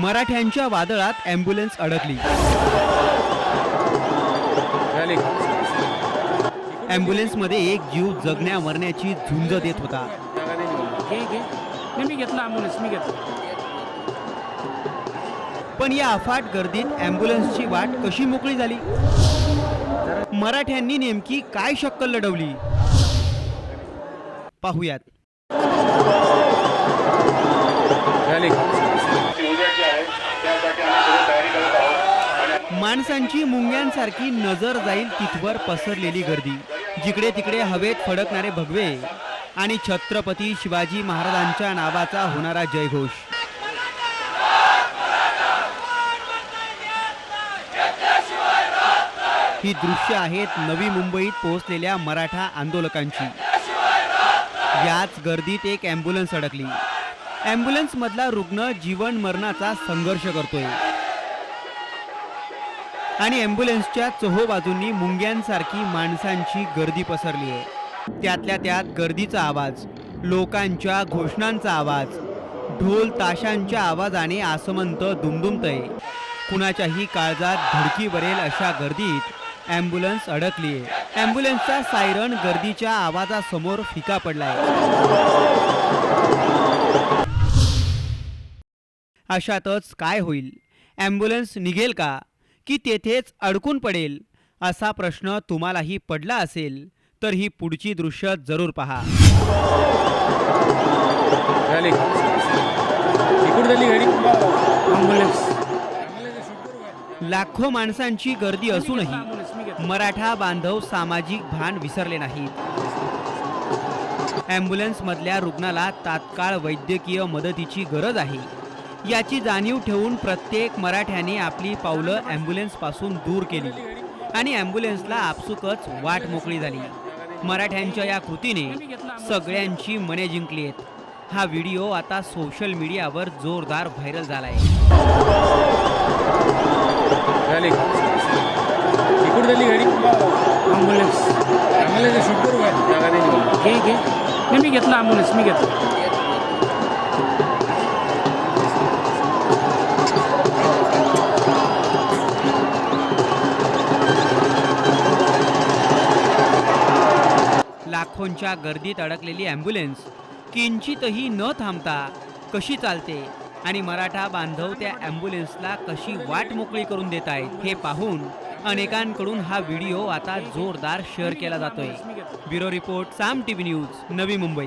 मराठ्यांच्या वादळात अँब्युलन्स अडकली. अँब्युलन्समध्ये एक जीव जगण्या मरण्याची झुंज देत होता. पण या अफाट गर्दीत अँब्युलन्सची वाट कशी मोकळी झाली? मराठ्यांनी नेमकी काय शक्कल लढवली? पाहुयात. माणसांची मुंग्यांसारखी नजर जाईल तिथवर पसरलेली गर्दी. जिकडे तिकडे हवेत फडकणारे भगवे आणि छत्रपती शिवाजी महाराजांच्या नावाचा होणारा जयघोष. ही दृश्य आहेत नवी मुंबईत पोहोचलेल्या मराठा आंदोलकांची. याच गर्दीत एक अँब्युलन्स अडकली. ॲम्ब्युलन्समधला रुग्ण जीवन मरणाचा संघर्ष करतोय. आणि ॲम्ब्युलन्सच्या चोहोबाजूंनी मुंग्यांसारखी माणसांची गर्दी पसरली आहे. त्यातल्या त्यात गर्दीचा आवाज लोकांच्या घोषणांचा आवाज ढोल ताशांच्या आवाजाने आसमंत दुमदुमतय. कुणाच्याही काळजात धडकी भरेल अशा गर्दीत ॲम्ब्युलन्स अडकली आहे. ॲम्ब्युलन्सचा सायरन गर्दीच्या आवाजासमोर फिका पडलाय. अशातच काय होईल? ॲम्ब्युलन्स निघेल का? की तेथेच अडकून पडेल असा प्रश्न तुम्हालाही पडला असेल तर ही पुढची दृश्य जरूर पहा. लाखो माणसांची गर्दी असूनही मराठा बांधव सामाजिक भान विसरले नाहीत. ॲम्ब्युलन्स मधल्या रुग्णाला तात्काळ वैद्यकीय मदतीची गरज आहे. याची जाणीव ठेवून प्रत्येक मराठ्याने आपली पावलं ॲम्ब्युलन्सपासून दूर केली आणि ॲम्ब्युलन्सला आपसुकच वाट मोकळी झाली. मराठ्यांच्या या कृतीने सगळ्यांची मने जिंकली आहेत. हा व्हिडिओ आता सोशल मीडियावर जोरदार व्हायरल झालाय. झाली. नाही मी घेतला ॲम्ब्युलन्स मी घेतला. लाखोंच्या गर्दीत अडकलेली ॲम्ब्युलन्स किंचितही न थांबता कशी चालते आणि मराठा बांधव त्या ॲम्ब्युलन्सला कशी वाट मोकळी करून देत आहेत हे पाहून अनेकांकडून हा व्हिडिओ आता जोरदार शेअर केला जातोय. Bureau report Saam TV news Navi Mumbai.